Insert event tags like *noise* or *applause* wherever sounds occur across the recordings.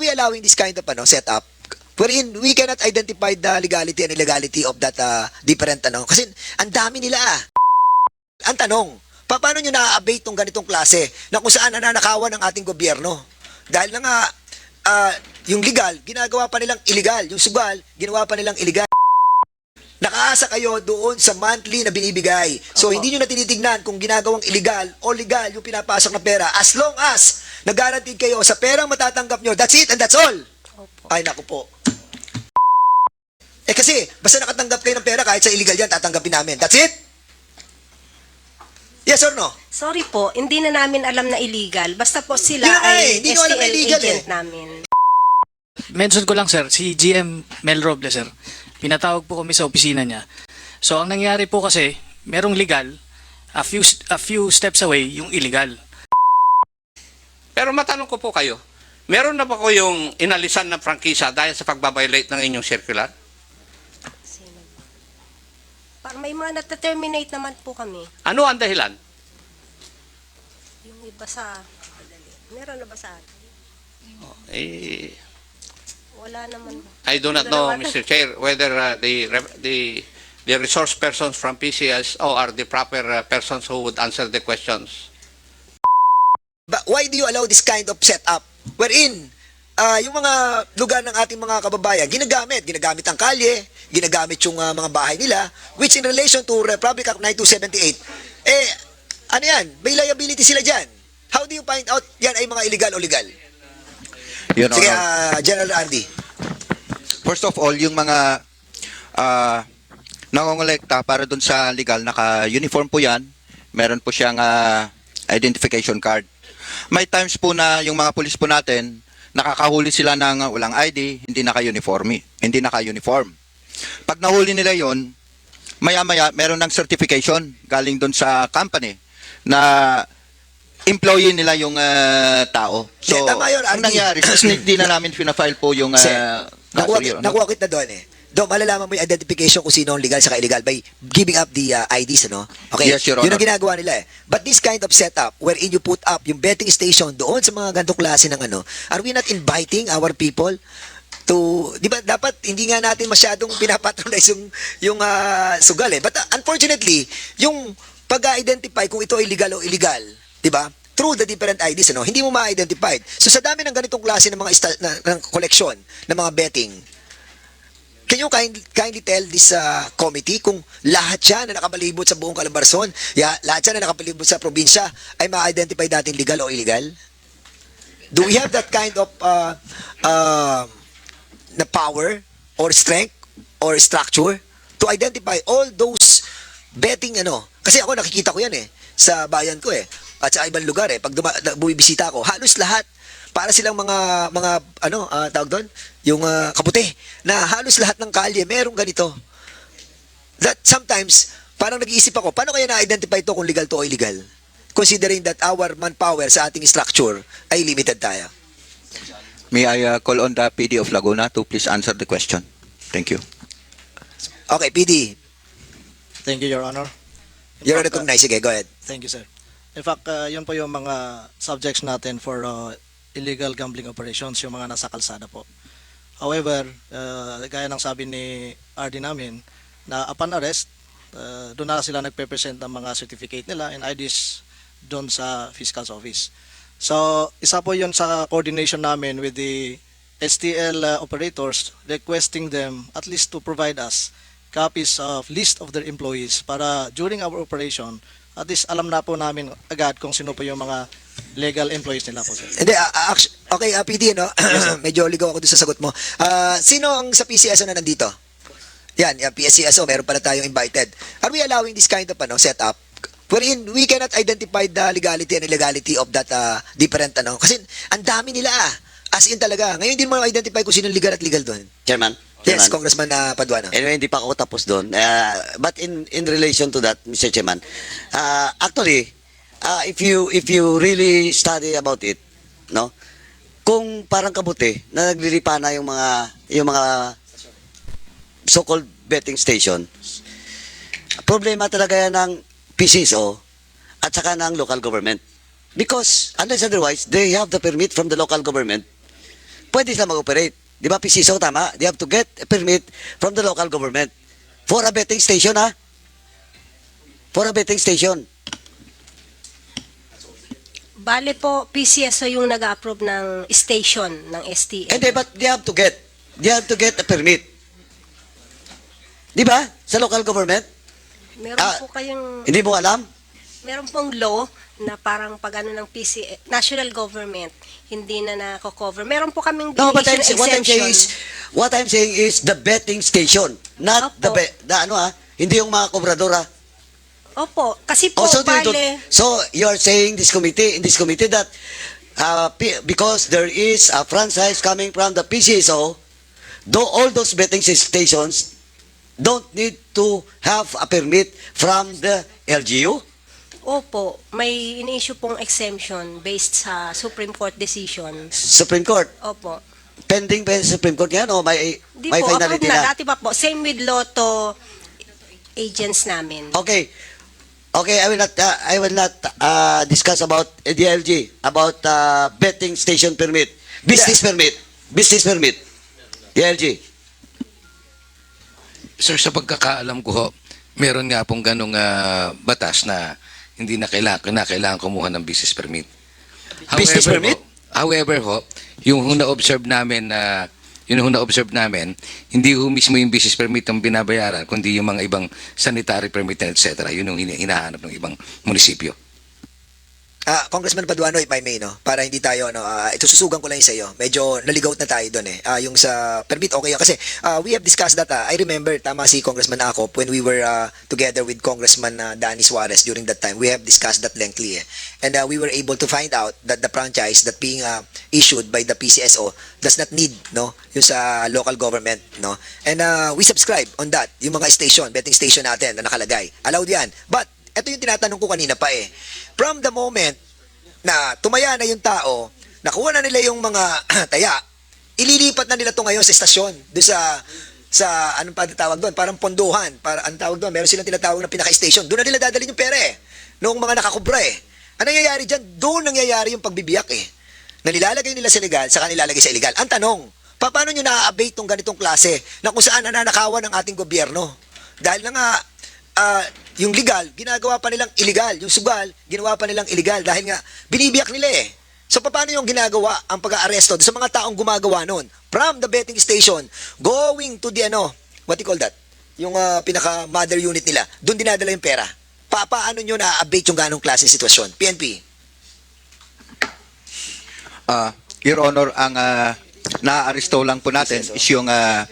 are we allowing this kind of ano, setup wherein we cannot identify the legality and illegality of that uh, different ano? Kasi ang dami nila ah. Ang tanong, pa- paano nyo na-abate tong ganitong klase na kung saan nananakawan ng ating gobyerno? Dahil na nga, ah, yung legal, ginagawa pa nilang illegal. Yung sugal, ginawa pa nilang illegal. Nakaasa kayo doon sa monthly na binibigay. So, hindi nyo na tinitignan kung ginagawang illegal o legal yung pinapasok na pera. As long as nag-guaranteed kayo sa perang matatanggap nyo, that's it and that's all. Opo. Ay, naku po. Eh kasi, basta nakatanggap kayo ng pera, kahit sa illegal yan, tatanggapin namin. That's it? Yes or no? Sorry po, hindi na namin alam na illegal. Basta po sila Yun na nga eh, ay hindi nyo alam na illegal agent eh. namin. Mention ko lang sir, si GM Mel Robles sir. Pinatawag po kami sa opisina niya. So ang nangyari po kasi, merong legal, a few a few steps away yung illegal. Pero matanong ko po kayo, meron na ba ko yung inalisan ng prangkisa dahil sa pagbabiolate ng inyong circular? Sino? Para may mga nata-terminate naman po kami. Ano ang dahilan? Yung iba sa... Meron na ba sa atin? Eh, Wala naman. I do not know, Mr. Chair, whether uh, the, re- the, the resource persons from PCSO are the proper uh, persons who would answer the questions. But why do you allow this kind of setup? Wherein, ah, yung mga lugar ng ating mga kababayan, ginagamit. Ginagamit ang kalye, ginagamit yung ah, mga bahay nila, which in relation to Republic Act 9278, eh, ano yan? May liability sila dyan. How do you find out yan ay mga illegal o legal? Your Sige, Honor. ah, General Andy. First of all, yung mga ah, nangongolekta para dun sa legal, naka-uniform po yan. Meron po siyang ah, identification card. May times po na yung mga pulis po natin, nakakahuli sila ng ah, walang ID, hindi naka-uniform. Hindi naka-uniform. Pag nahuli nila yon, maya-maya meron ng certification galing dun sa company na employee nila yung ah, tao. So, Yeah, tama yun, ang nangyari, *clears throat* since hindi na namin pinafile po yung Sir, ah, nakuha, Your Honor. nakuha kita doon eh. Doon, malalaman mo yung identification kung sino ang legal sa illegal by giving up the uh, IDs, ano? Okay? Yes, Your Yun ang Honor. ginagawa nila eh. But this kind of setup, wherein you put up yung betting station doon sa mga gantong klase ng ano, are we not inviting our people to, di ba, dapat hindi nga natin masyadong pinapatronize yung, yung ah, sugal eh. But uh, unfortunately, yung pag-identify kung ito ay legal o illegal, di ba? Through the different IDs, ano, hindi mo ma-identify. So sa dami ng ganitong klase ng mga ista- na, ng collection ng mga betting, Can you kindly, kindly tell this uh, committee kung lahat siya na nakabalibot sa buong Calabarzon, ya, lahat siya na nakabalibot sa probinsya ay ma-identify natin legal o illegal? Do we have that kind of uh, uh, na power or strength or structure to identify all those betting ano? Kasi ako nakikita ko yan eh sa bayan ko eh at sa ibang lugar eh pag duma, na- bumibisita ako halos lahat para silang mga mga ano ah, tawag doon yung ah, kaputi na halos lahat ng kalye merong ganito that sometimes parang nag-iisip ako paano kaya na-identify to kung legal to o illegal considering that our manpower sa ating structure ay limited tayo May I uh, call on the PD of Laguna to please answer the question? Thank you. okay PD Thank you, Your Honor. You're uh, recognized sige go ahead thank you, sir. In fact, uh, yun po yung mga subjects natin for uh, illegal gambling operations, yung mga nasa kalsada po. However, uh, gaya ng sabi ni RD namin, na upon arrest, uh, doon na sila nagpe-present ng mga certificate nila and IDs doon sa fiscal's office. So, isa po yun sa coordination namin with the STL uh, operators requesting them at least to provide us copies of list of their employees para during our operation, at least alam na po namin agad kung sino po yung mga legal employees nila po. Sir. Hindi, ah, ah, actu- okay, uh, PD, no? *clears throat* Medyo ligaw ako doon sa sagot mo. Ah, sino ang sa PCSO na nandito? Yan, yung PCSO, meron pala tayong invited. Are we allowing this kind of ano, setup? Wherein we cannot identify the legality and illegality of that ah, different ano. Kasi ang dami nila ah. As in talaga. Ngayon din mo identify kung sino legal at legal doon. Chairman. Yes, Chairman. Congressman na Paduano. Anyway, hindi pa ako tapos doon. Uh, but in in relation to that, Mr. Chairman, uh, actually, uh, if you if you really study about it, no? Kung parang kabuti na naglilipa na yung mga yung mga so-called betting station, problema talaga yan ng PCSO at saka ng local government. Because unless otherwise, they have the permit from the local government pwede sila mag-operate. Di ba, PCSO, tama? They have to get a permit from the local government. For a betting station, ha? For a betting station. Bale po, PCSO yung nag-approve ng station ng STL. Hindi, but they have to get, they have to get a permit. Di ba? Sa local government? Meron Ah, po kayong, Hindi mo alam? Meron pong law na parang pag ano ng PC, national government, hindi na nako-cover. Meron po kaming No, but I'm, what I'm saying is, what I'm saying is the betting station, not the, Opo. be, the ano ha, hindi yung mga kobrador ha. Opo, kasi po, Oh, so, do you bale, don't- so you're saying this committee, in this committee that uh, P- because there is a franchise coming from the PCSO, though all those betting stations don't need to have a permit from the LGU? Opo, may in-issue pong exemption based sa Supreme Court decision. Supreme Court. Opo. Pending pa yung Supreme Court yan o may, Di may po, finality approved na. na? Dati pa po. Same with Lotto agents namin. Okay. Okay, I will not uh, I will not uh, discuss about DLG about uh, betting station permit. Business permit. Business permit. DLG. Sir, sa pagkakaalam ko ho, meron nga pong ganong ah, batas na hindi na kailangan, kinakailangan kumuha ng business permit. Business However permit? Ho, however ho, yung ho na-observe namin na yun ho na-observe namin, hindi ho mismo yung business permit ang binabayaran, kundi yung mga ibang sanitary permit, etc. Yun yung hina- hinahanap ng ibang munisipyo. Ah, Congressman Paduano, if I may, no? Para hindi tayo, no? ah, ito susugan ko lang sa iyo. Medyo naligaw na tayo doon eh. Ah, yung sa permit, okay. Kasi ah, we have discussed that. ah. I remember, tama si Congressman Akop, when we were ah, together with Congressman ah, Danny Suarez during that time, we have discussed that lengthily eh. And ah, we were able to find out that the franchise that being ah, issued by the PCSO does not need, no? Yung sa local government, no? And ah, we subscribe on that. Yung mga station, betting station natin na nakalagay. Allowed yan. But, ito yung tinatanong ko kanina pa eh. From the moment na tumaya na yung tao, nakuha na nila yung mga *clears throat* taya, ililipat na nila to ngayon sa estasyon, doon sa sa anong pa tawag doon, parang ponduhan, para ang tawag doon, meron silang tinatawag na pinaka-station. Doon na nila dadalhin yung pera eh. Noong mga nakakubra eh. Ang nangyayari dyan, doon nangyayari yung pagbibiyak eh. Na nilalagay nila sa legal, saka nilalagay sa illegal. Ang tanong, pa- paano nyo na-abate tong ganitong klase na kung saan nananakawan ng ating gobyerno? Dahil na nga, ah, yung legal, ginagawa pa nilang illegal. Yung sugal, ginawa pa nilang illegal dahil nga binibiyak nila eh. So paano yung ginagawa ang pag-aaresto sa mga taong gumagawa noon? From the betting station, going to the ano, what you call that? Yung ah, pinaka mother unit nila, doon dinadala yung pera. Pa paano nyo na-abate yung ganong klase sitwasyon? PNP. Ah, Your Honor, ang uh, na-aristo lang po natin is yung uh,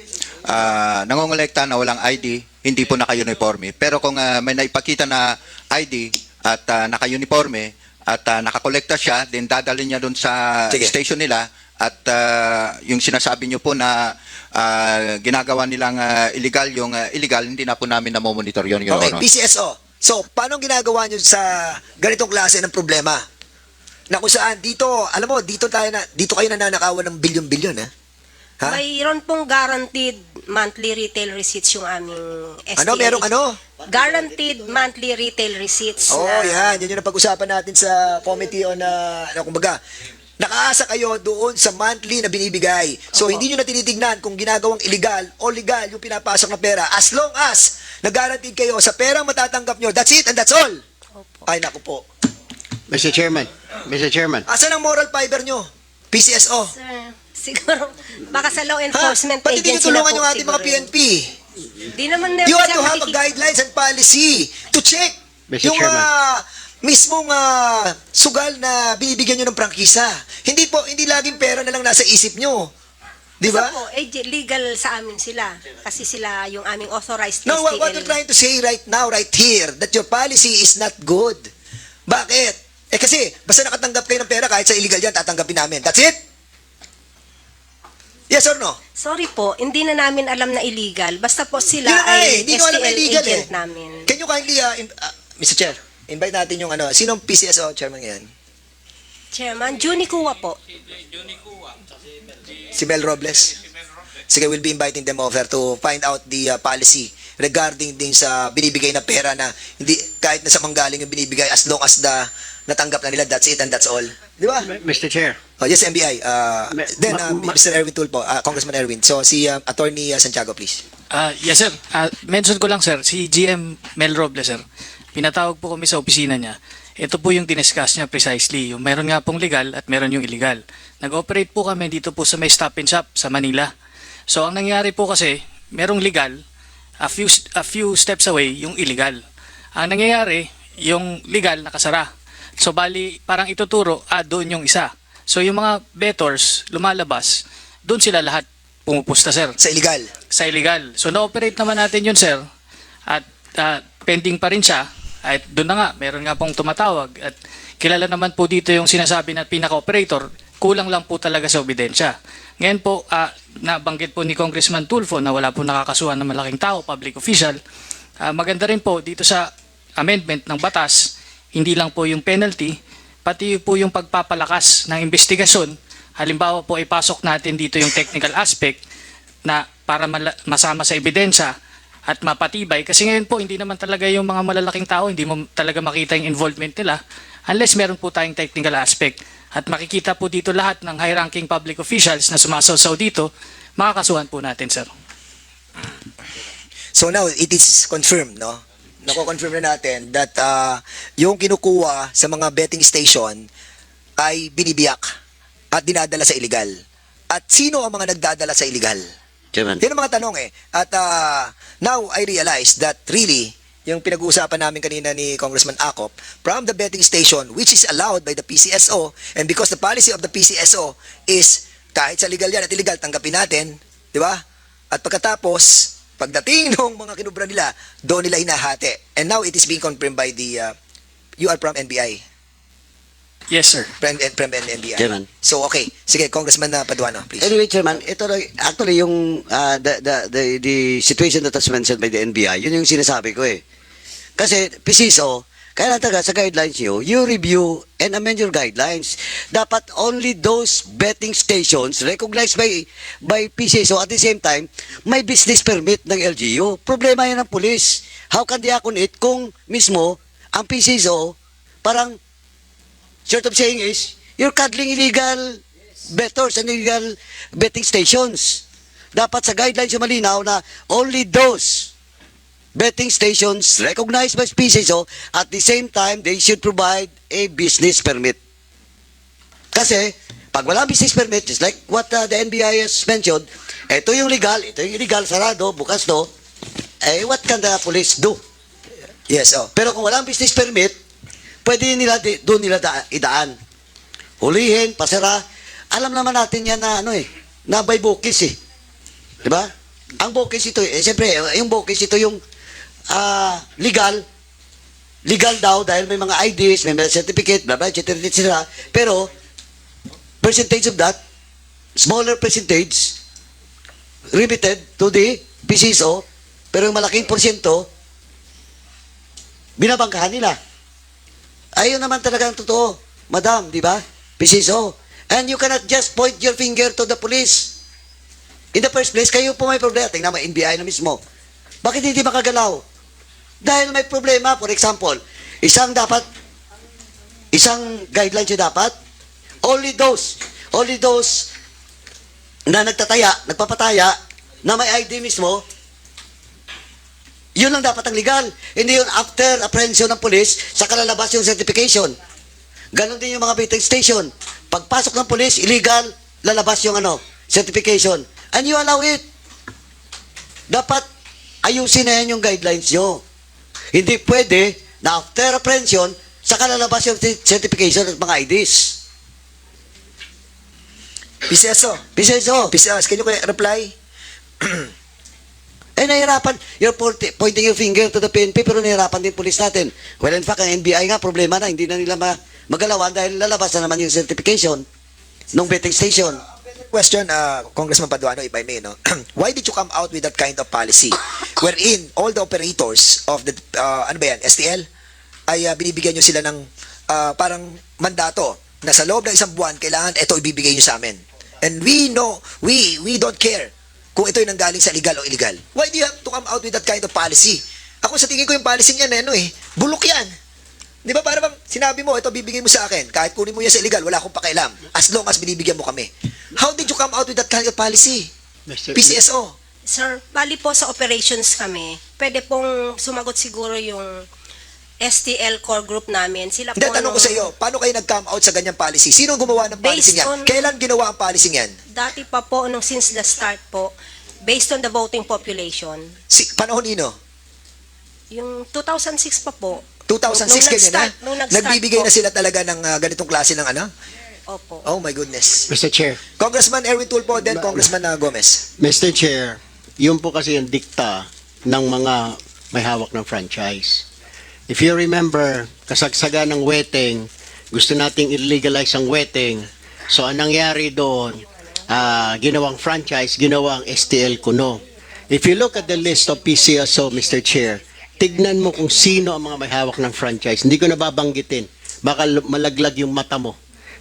uh, nangongolekta na walang ID, hindi po naka-uniforme. Pero kung ah, may naipakita na ID at ah, naka-uniforme at ah, nakakolekta siya, then dadalhin niya doon sa Sige. station nila at ah, yung sinasabi niyo po na ah, ginagawa nilang ah, illegal, yung ah, illegal, hindi na po namin namomonitor yun, Your Okay, Honor. PCSO. So, paano ginagawa nyo sa ganitong klase ng problema? Na kung saan dito, alam mo, dito tayo na, dito kayo nananakawan ng bilyon-bilyon, ha? Ha? Mayroon pong guaranteed monthly retail receipts yung aming STA. Ano, merong ano? Guaranteed monthly retail receipts. Oo, oh, na- yan. Yan yung napag-usapan natin sa committee on, uh, ano, kumbaga, nakaasa kayo doon sa monthly na binibigay. So, Opo. hindi nyo na tinitignan kung ginagawang illegal o legal yung pinapasok na pera. As long as nag-guaranteed kayo sa perang matatanggap nyo, that's it and that's all. Opo. Ay, naku po. Mr. Chairman, Mr. Chairman, Asan ang moral fiber nyo? PCSO. Sir, siguro, baka sa law enforcement Ba't hindi nyo agency na tulungan po yung ating mga siguro. PNP? Di naman You have to have a guidelines and policy to check Mr. yung Chairman. ah, mismong ah, sugal na binibigyan nyo ng prangkisa. Hindi po, hindi laging pera na lang nasa isip nyo. Di ba? Po, eh, legal sa amin sila. Kasi sila yung aming authorized No, what, what you're trying to say right now, right here, that your policy is not good. Bakit? Eh kasi, basta nakatanggap kayo ng pera, kahit sa illegal yan, tatanggapin namin. That's it? Yes or no? Sorry po, hindi na namin alam na illegal. Basta po sila Yun na nga eh, ay hindi ko alam na STL illegal eh. agent namin. Can you kindly, uh, in- uh, Mr. Chair, invite natin yung ano, sinong PCSO chairman ngayon? Chairman, Juni Kuwa po. Si Mel Robles. Sige, we'll be inviting them over to find out the uh, policy regarding din sa binibigay na pera na hindi kahit na sa manggaling yung binibigay as long as the natanggap na nila that's it and that's all. Di ba? Mr. Chair, Oh, yes, MBI. Uh, Ma- then, uh, ma- Mr. Erwin Tulpo, uh, Congressman Erwin. So, si uh, Attorney uh, Santiago, please. Ah, yes sir. Ah, mention ko lang sir, si GM Mel Robles sir. Pinatawag po kami sa opisina niya. Ito po yung diniscuss niya precisely. Yung meron nga pong legal at meron yung illegal. Nag-operate po kami dito po sa may stop and shop sa Manila. So ang nangyari po kasi, merong legal, a few a few steps away yung illegal. Ang nangyayari, yung legal nakasara. So bali parang ituturo, ah doon yung isa. So yung mga bettors lumalabas, doon sila lahat pumupusta sir Sa illegal. sa illegal. So na-operate naman natin yun sir at ah, pending pa rin siya at doon na nga meron nga pong tumatawag at kilala naman po dito yung sinasabi na pinaka-operator kulang lang po talaga sa ebidensya. Ngayon po ah, nabanggit po ni Congressman Tulfo na wala po nakakasuhan ng malaking tao, public official. Ah, maganda rin po dito sa amendment ng batas, hindi lang po yung penalty, pati po yung pagpapalakas ng investigasyon. Halimbawa po ipasok natin dito yung technical aspect na para masama sa ebidensya at mapatibay. Kasi ngayon po, hindi naman talaga yung mga malalaking tao, hindi mo talaga makita yung involvement nila unless meron po tayong technical aspect. At makikita po dito lahat ng high-ranking public officials na sumasawsaw dito, makakasuhan po natin, sir. So now, it is confirmed, no? Nako-confirm na natin that uh, yung kinukuha sa mga betting station ay binibiyak at dinadala sa illegal. At sino ang mga nagdadala sa illegal? Chairman. Yan ang mga tanong eh. At uh, now I realize that really, yung pinag-uusapan namin kanina ni Congressman Acop, from the betting station, which is allowed by the PCSO, and because the policy of the PCSO is kahit sa legal yan at illegal, tanggapin natin, di ba? At pagkatapos, pagdating *laughs* ng mga kinubra nila, doon nila hinahati. And now it is being confirmed by the, uh, you are from NBI, Yes, sir. from, from NBI. Chairman. So okay, sige, Congressman uh, Paduano, please. Anyway, Chairman, ito na- actually yung uh, the, the, the, the situation that was mentioned by the NBI, yun yung sinasabi ko eh. Kasi PCSO, kaya lang taga sa guidelines nyo, you review and amend your guidelines. Dapat only those betting stations recognized by by PCSO at the same time, may business permit ng LGU. Problema yan ng pulis. How can they it kung mismo ang PCSO parang short of saying is, you're cuddling illegal bettors and illegal betting stations. Dapat sa guidelines yung malinaw na only those betting stations recognized by PCSO at the same time they should provide a business permit. Kasi pag wala business permit, just like what uh, the NBI has mentioned, ito yung legal, ito yung illegal, sarado, bukas to, eh what can the police do? Yes, oh. Pero kung walang business permit, pwede nila doon nila da- idaan. Hulihin, pasara. Alam naman natin yan na ano eh, na by bukis eh. 'Di ba? Ang bukis ito eh, siyempre, eh, yung bukis ito yung ah, legal. Legal daw dahil may mga IDs, may mga certificate, blah blah, etc. etc. Pero percentage of that, smaller percentage remitted to the PCSO, pero yung malaking porsyento binabangkahan nila. Ayun naman talaga ang totoo, madam, di ba? PCSO. And you cannot just point your finger to the police. In the first place, kayo po may problema. Tingnan mo, NBI na mismo. Bakit hindi makagalaw? Dahil may problema, for example, isang dapat, isang guidelines yung dapat, only those, only those na nagtataya, nagpapataya, na may ID mismo, yun lang dapat ang legal. Hindi yun after apprehension ng police, sa kalalabas yung certification. Ganon din yung mga betting station. Pagpasok ng police, illegal, lalabas yung ano, certification. And you allow it. Dapat ayusin na yan yung guidelines nyo. Hindi pwede na after apprehension, sa kalalabas yung certification at mga IDs. PCSO. PCSO. PCSO, can you reply? *clears throat* Eh, nahirapan. You're pointing your finger to the PNP, pero nahirapan din pulis natin. Well, in fact, ang NBI nga, problema na, hindi na nila ma- magalawan dahil lalabas na naman yung certification ng betting station. Question, uh, Congressman Paduano, if I may, no? *clears throat* why did you come out with that kind of policy wherein all the operators of the, uh, ano ba yan, STL, ay uh, binibigyan nyo sila ng uh, parang mandato na sa loob ng isang buwan, kailangan ito ibibigay nyo sa amin. And we know, we we don't care kung ito yung nanggaling sa legal o illegal. Why do you have to come out with that kind of policy? Ako sa tingin ko yung policy niyan, ano eh, bulok yan. Di ba para bang sinabi mo, ito bibigay mo sa akin, kahit kunin mo yan sa illegal, wala akong pakialam. As long as binibigyan mo kami. How did you come out with that kind of policy? Mr. PCSO. Sir, bali po sa operations kami, pwede pong sumagot siguro yung STL core group namin. Sila Hindi, po tanong ko nung- sa iyo, paano kayo nag-come out sa ganyang policy? Sino ang gumawa ng policy Based niyan? on- Kailan ginawa ang policy niyan? Dati pa po, nung since the start po, based on the voting population, Si, panahon nino? yung 2006 pa po, 2006 Nung ganyan na? nag-start- nung nag-start Nagbibigay po. na sila talaga ng ah, ganitong klase ng ano? opo. Oh my goodness. Mr. Chair, Congressman Erwin Tulfo, then Congressman ah, Gomez. Mr. Chair, yun po kasi yung dikta ng mga may hawak ng franchise. If you remember, kasagsaga ng wedding, gusto nating illegalize ang wedding. So, ang nangyari doon, ah, ginawang franchise, ginawang STL kuno. If you look at the list of PCSO, Mr. Chair, tignan mo kung sino ang mga may hawak ng franchise. Hindi ko nababanggitin. Baka malaglag yung mata mo.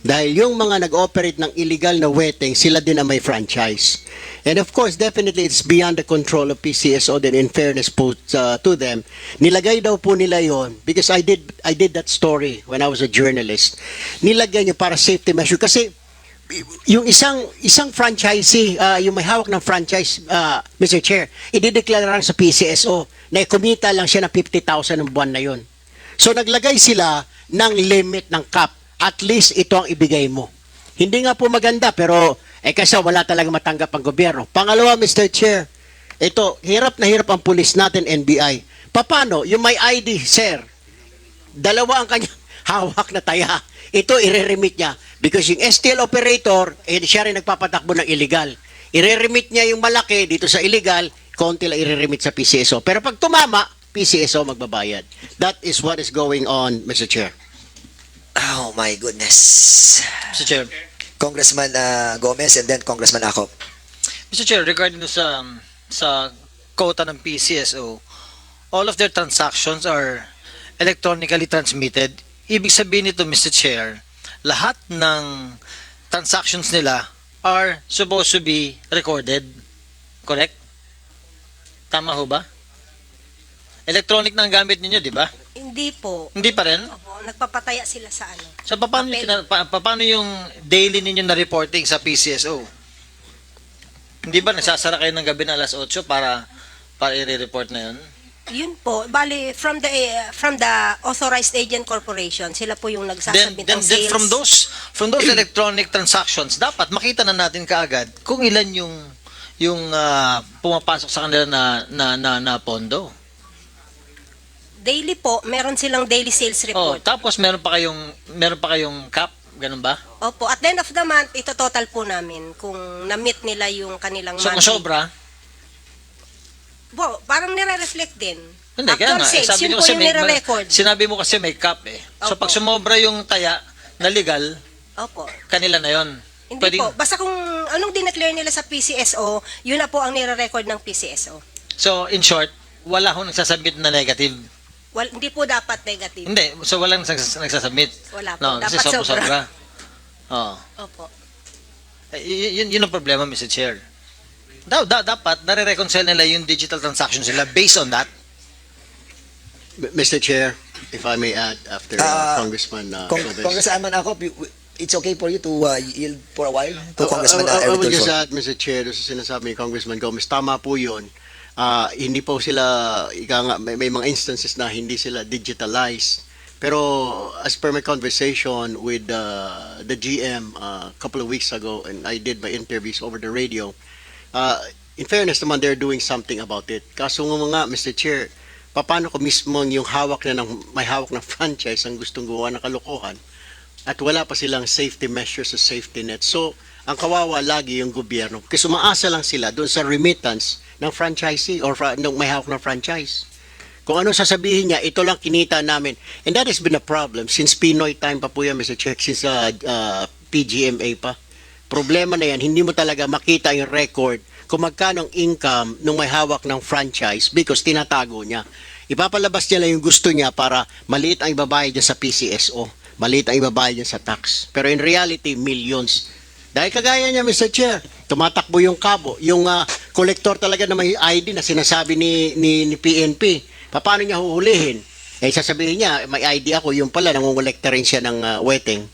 Dahil yung mga nag-operate ng illegal na wedding, sila din ang may franchise. And of course, definitely it's beyond the control of PCSO then in fairness po uh, to them. Nilagay daw po nila yon because I did I did that story when I was a journalist. Nilagay niyo para safety measure kasi yung isang isang franchisee, uh, yung may hawak ng franchise, uh, Mr. Chair, idideklara lang sa PCSO na kumita lang siya ng 50,000 ng buwan na yon. So naglagay sila ng limit ng cap. At least ito ang ibigay mo. Hindi nga po maganda pero eh kasi wala talaga matanggap ang gobyerno. Pangalawa, Mr. Chair, ito, hirap na hirap ang pulis natin, NBI. Paano? Yung may ID, sir, dalawa ang kanyang *laughs* hawak na taya. Ito, ireremit niya. Because yung STL operator, eh, siya rin nagpapatakbo ng illegal. Ireremit niya yung malaki dito sa illegal, konti lang ireremit sa PCSO. Pero pag tumama, PCSO magbabayad. That is what is going on, Mr. Chair. Oh my goodness. Mr. Chair, Congressman ah, Gomez and then Congressman Acop. Mr. Chair, regarding sa sa quota ng PCSO, all of their transactions are electronically transmitted. Ibig sabihin nito, Mr. Chair, lahat ng transactions nila are supposed to be recorded. Correct? Tama ho ba? Electronic na ang gamit ninyo, di ba? Hindi po. Hindi pa rin? Opo, nagpapataya sila sa ano. So, paano, yung, pa, pa- paano yung daily ninyo na reporting sa PCSO? Hindi ba nagsasara kayo ng gabi na alas 8 para para i-report na yun? Yun po, bali from the eh, from the authorized agent corporation, sila po yung Then, nagsasabit then, ng then sales. from those from those electronic transactions, dapat makita na natin kaagad kung ilan yung yung ah, pumapasok sa kanila na na na, na pondo. Daily po, meron silang daily sales Oh, report. tapos meron pa kayong meron pa kayong cap, ganun ba? Opo, at the end of the month, ito total po namin kung na-meet nila yung kanilang So kung monthly. sobra, Bo, parang nire-reflect din. Hindi, kaya Actual nga. eh, sales, sabi yun po kasi yung may, nire-record. sinabi mo kasi may cap eh. So Opo. pag sumobra yung taya na legal, Opo. kanila na yon. Hindi Pwedeng- po. Basta kung anong dineclare nila sa PCSO, yun na po ang nire-record ng PCSO. So in short, wala hong nagsasubmit na negative. Well, hindi po dapat negative. Hindi, so walang nagsas- nagsasubmit. Wala po. No, kasi dapat sobra. sobra. Oo. Opo. Eh, y- yun, yun ang problema, Mr. Chair. Da, da, dapat, nare-reconcile nila yung digital transactions nila based on that. Mr. Chair, if I may add, after Ah, uh, Congressman uh, Cong-. Congressman you- it's okay for you to uh, yield for a while to Uh, Congressman I, I, I uh, Erwin will just add, Mr. Chair, doon sa sinasabi ni Congressman Gomez, tama po yun. Ah, hindi po sila, ika nga, may, may mga instances na hindi sila digitalized. Pero as per my conversation with uh, the GM uh, a couple of weeks ago, and I did my interviews over the radio, uh, in fairness naman, they're doing something about it. Kaso nga Mr. Chair, paano ko mismo yung hawak na ng, may hawak ng *laughs* franchise ang gustong gawa ng kalokohan at wala pa silang safety measures sa safety net. So, ang kawawa lagi yung gobyerno. Kasi umaasa lang sila doon sa remittance ng franchisee or fra- ng may hawak ng franchise. Kung ano sasabihin niya, ito lang kinita namin. And that has been a problem since Pinoy time pa po yan, Mr. Chair, since uh, uh, PGMA pa. Problema na yan, hindi mo talaga makita yung record kung magkano ang income nung may hawak ng franchise because tinatago niya. Ipapalabas niya lang yung gusto niya para maliit ang ibabayad niya sa PCSO. Maliit ang ibabayad niya sa tax. Pero in reality, millions. Dahil kagaya niya, Mr. Chair, tumatakbo yung kabo. Yung ah, collector talaga na may ID na sinasabi ni, ni, ni PNP. Paano niya huhulihin? Eh sasabihin niya, may ID ako, yung pala nangongolekta rin siya ng ah, wetting.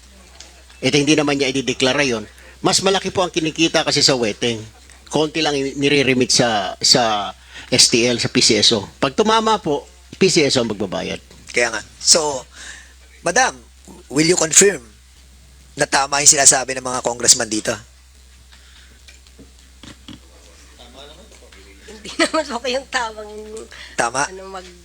Eh hindi naman niya idideklara yon. Mas malaki po ang kinikita kasi sa wetting. Konti lang nire-remit sa sa STL, sa PCSO. Pag tumama po, PCSO ang magbabayad. Kaya nga. So, Madam, will you confirm na tama yung sinasabi ng mga congressman dito? Hindi naman po kayong tamang Tama? ano mag-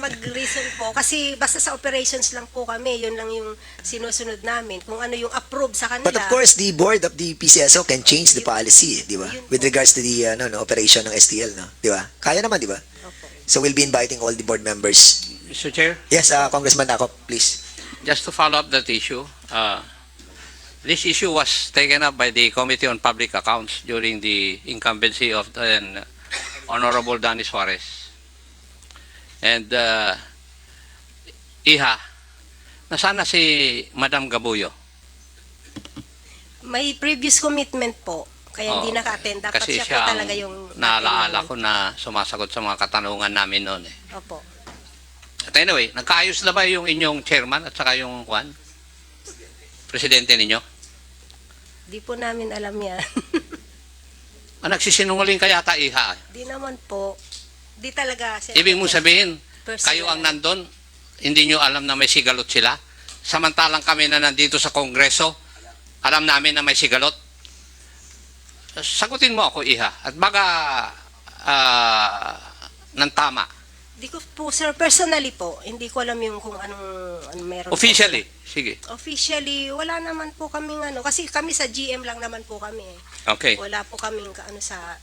mag-reason po kasi basta sa operations lang po kami yun lang yung sinusunod namin kung ano yung approve sa kanila But of course, the board of the PCSO can change the policy, di ba? With regards to the ano, no, operation ng STL, no? Di ba? Kaya naman, di ba? So we'll be inviting all the board members. Mr. Chair, Yes, uh, Congressman Ako, please. just to follow up that issue, uh, this issue was taken up by the Committee on Public Accounts during the incumbency of then Honorable Danny Suarez. And uh, Iha, nasana si Madam Gabuyo? May previous commitment po kaya hindi Oo. naka-attend dapat Kasi siya, siya po ang talaga yung naalaala ko na sumasagot sa mga katanungan namin noon eh. Opo. At anyway, nagkaayos na ba yung inyong chairman at saka yung Juan? Presidente ninyo? Di po namin alam yan. *laughs* Ah, nagsisinungaling ka yata, Iha. di naman po. Di talaga. Ibig mo sabihin, Personal. kayo ang nandun, hindi nyo alam na may sigalot sila. Samantalang kami na nandito sa Kongreso, alam namin na may sigalot. Sagutin mo ako, Iha. At baka ah, ng tama. Di ko po, sir, personally po, hindi ko alam yung kung anong, anong meron. po. Officially. Sige. Officially, wala naman po kaming ano. Kasi kami sa GM lang naman po kami. eh. Okay. Wala po kaming ka- ano sa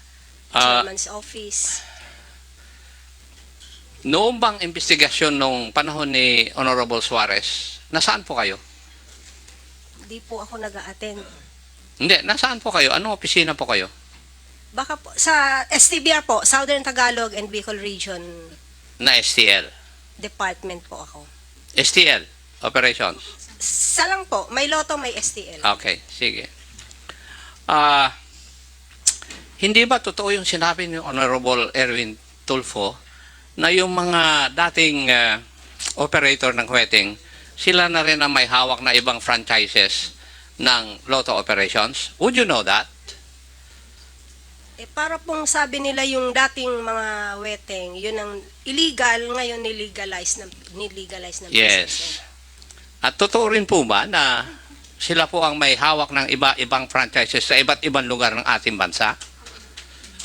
chairman's office. Noong bang investigasyon nung panahon ni Honorable Suarez, nasaan po kayo? Di po ako nag-attend. Hindi, nasaan po kayo? Anong opisina po kayo? Baka po, sa STBR po, Southern Tagalog and Bicol Region Na STL. Department po ako. STL, operations. Sa lang po, may loto, may STL. Okay, sige. Ah, hindi ba totoo yung sinabi ni Honorable Erwin Tulfo na yung mga dating ah, operator ng wedding, sila na rin ang may hawak na ibang franchises ng lotto operations? Would you know that? Eh, para pong sabi nila yung dating mga weteng, yun ang illegal, ngayon nilegalize na, nilegalize na Yes. At totoo rin po ba na sila po ang may hawak ng iba-ibang franchises sa iba't ibang lugar ng ating bansa?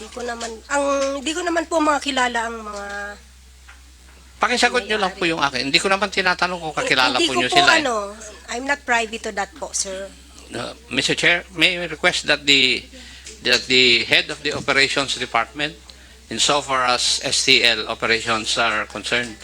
Di ko naman, ang, di ko naman po mga kilala ang mga, Pakisagot nyo lang po yung akin. Hindi ko naman tinatanong kung kakilala hindi po ko nyo po sila. eh. ano, I'm not privy to that po, sir. Uh, Mr. Chair, may I request that the that the head of the operations department, insofar as STL operations are concerned,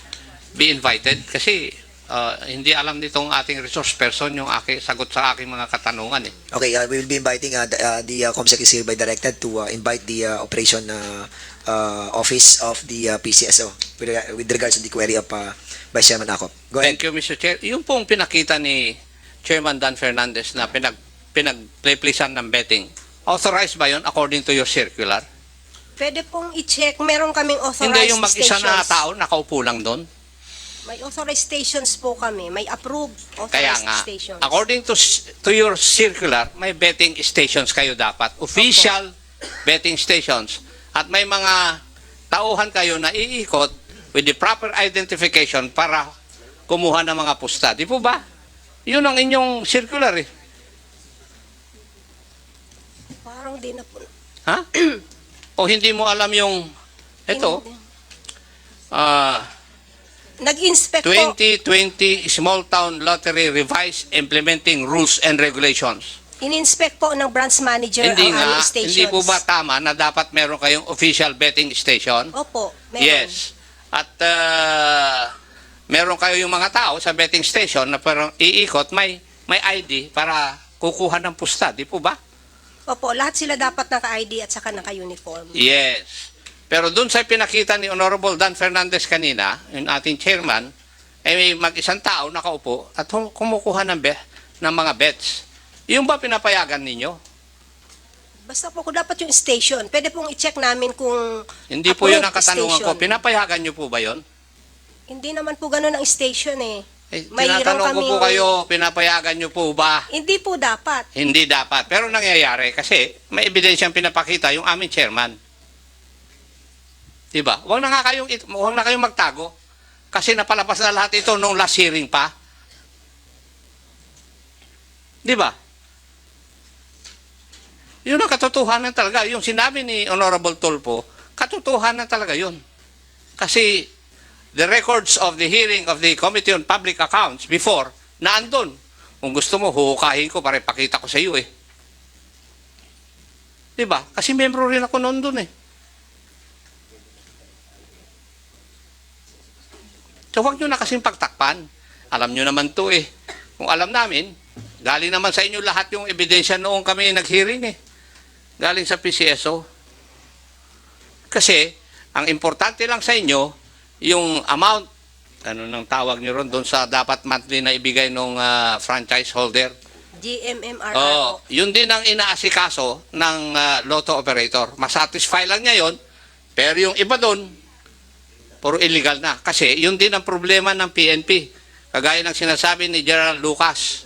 be invited kasi uh, hindi alam nitong ating resource person yung aki, sagot sa aking mga katanungan eh. Okay, uh, we will be inviting uh, the, uh, the uh, COMSEC is hereby directed to uh, invite the uh, operation uh, uh, office of the uh, PCSO with, rega- with regards to the query of uh, Vice Chairman Ako. Go ahead. Thank you, Mr. Chair. Yung pong pinakita ni Chairman Dan Fernandez na pinag pinag-playplisan ng betting, authorized ba yun according to your circular? Pwede pong i-check, meron kaming authorized Hindi yung mag-isa na stations. tao nakaupo lang doon. May authorized stations po kami, may approved Kaya authorized nga, stations. according to s- to your circular, may betting stations kayo dapat. Official betting stations. At may mga tauhan kayo na iikot with the proper identification para kumuha ng mga pusta. Di po ba? Yun ang inyong circular eh. Parang di na po. Ha? *clears throat* o hindi mo alam yung ito, ah Nag-inspect po. 2020 Small Town Lottery Revised Implementing Rules and Regulations. In-inspect po ng branch manager Hindi ang nga, aming stations. hindi po ba tama na dapat meron kayong official betting station? Opo, meron. Yes. At uh, meron kayo yung mga tao sa betting station na parang iikot, may may ID para kukuha ng pusta, di po ba? Opo, lahat sila dapat naka-ID at saka naka-uniform. Yes. Pero dun sa pinakita ni Honorable Dan Fernandez kanina, yung ating chairman, ay may mag-isang tao nakaupo at kumukuha ng, be- ng mga bets. Yung ba pinapayagan ninyo? Basta po kung dapat yung station, pwede pong i-check namin kung Hindi po yun ang approved katanungan ko. station. Pinapayagan nyo po ba yon? Hindi naman po ganun ang station eh. Eh, tinatanong ko po kaming- kayo, pinapayagan nyo po ba? Hindi po dapat. Hindi dapat. Pero nangyayari kasi may ebidensyang pinapakita yung aming chairman. Diba? Huwag na nga kayong, huwag na kayong magtago. Kasi napalabas na lahat ito nung last hearing pa. Diba? Yun ang katotohanan talaga. Yung sinabi ni Honorable Tulfo, katotohanan talaga yun. Kasi the records of the hearing of the Committee on Public Accounts before, naandun. Kung gusto mo, huhukahin ko para ipakita ko sa iyo eh. Diba? Kasi membro rin ako noon dun eh. So huwag nyo na kasing pagtakpan. Alam nyo naman to eh. Kung alam namin, galing naman sa inyo lahat yung ebidensya noong kami nag-hearing eh. Galing sa PCSO. Kasi, ang importante lang sa inyo, yung amount, ano nang tawag nyo ron, doon sa dapat monthly na ibigay ng franchise holder. GMMRR po. yun din ang inaasikaso ng ah, lotto operator. Masatisfy lang niya yon, pero yung iba doon, puro illegal na. Kasi yun din ang problema ng PNP. Kagaya ng sinasabi ni General Lucas.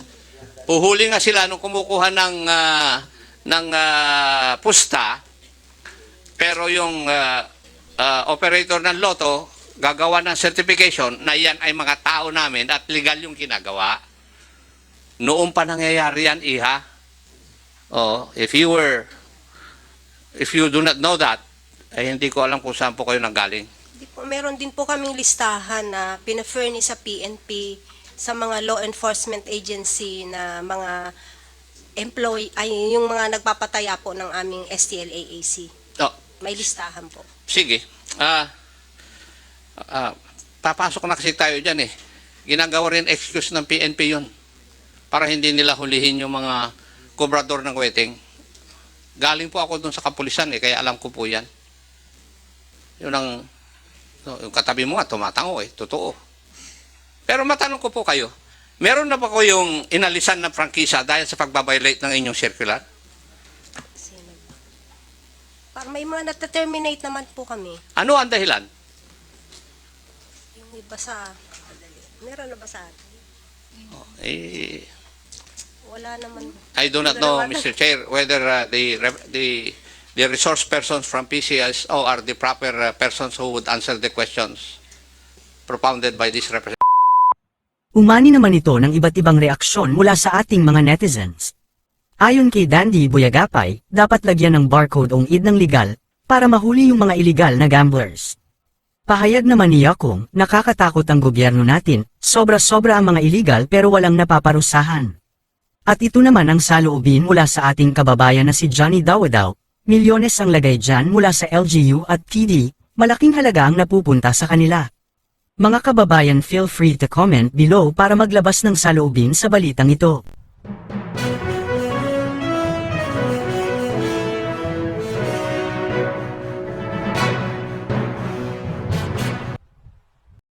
Puhuli nga sila nung kumukuha ng, ah, ng ah, pusta, pero yung ah, ah, operator ng lotto gagawa ng certification na yan ay mga tao namin at legal yung ginagawa. Noon pa nangyayari yan, iha. Oh, if you were, if you do not know that, ay hindi ko alam kung saan po kayo nanggaling. Meron din po kaming listahan na pinafurnish sa PNP sa mga law enforcement agency na mga employee, ay yung mga nagpapataya po ng aming STLAAC. Oh, May listahan po. sige. Ah, ah, papasok na kasi tayo dyan eh. Ginagawa rin excuse ng PNP yun para hindi nila hulihin yung mga kobrador ng wedding. Galing po ako dun sa kapulisan eh, kaya alam ko po yan. Yun ang, no, yung katabi mo nga, tumatango eh, totoo. Pero matanong ko po kayo, meron na ba ko yung inalisan ng prangkisa dahil sa pagbabiolate ng inyong circular? Sino ba? Para may mga nata-terminate naman po kami. Ano ang dahilan? Yung iba sa... Meron na ba sa atin? Eh, Wala naman. I do not know, Mr. Chair, whether uh, the, the, the resource persons from PCSO are the proper uh, persons who would answer the questions propounded by this representative. Umani naman ito ng iba't ibang reaksyon mula sa ating mga netizens. Ayon kay Dandy Buyagapay, dapat lagyan ng barcode ang id ng legal para mahuli yung mga illegal na gamblers. Pahayag naman niya kung nakakatakot ang gobyerno natin, sobra-sobra ang mga illegal pero walang napaparusahan. At ito naman ang saloobin mula sa ating kababayan na si Johnny Dawadaw, milyones ang lagay dyan mula sa LGU at PD, malaking halaga ang napupunta sa kanila. Mga kababayan feel free to comment below para maglabas ng saloobin sa balitang ito.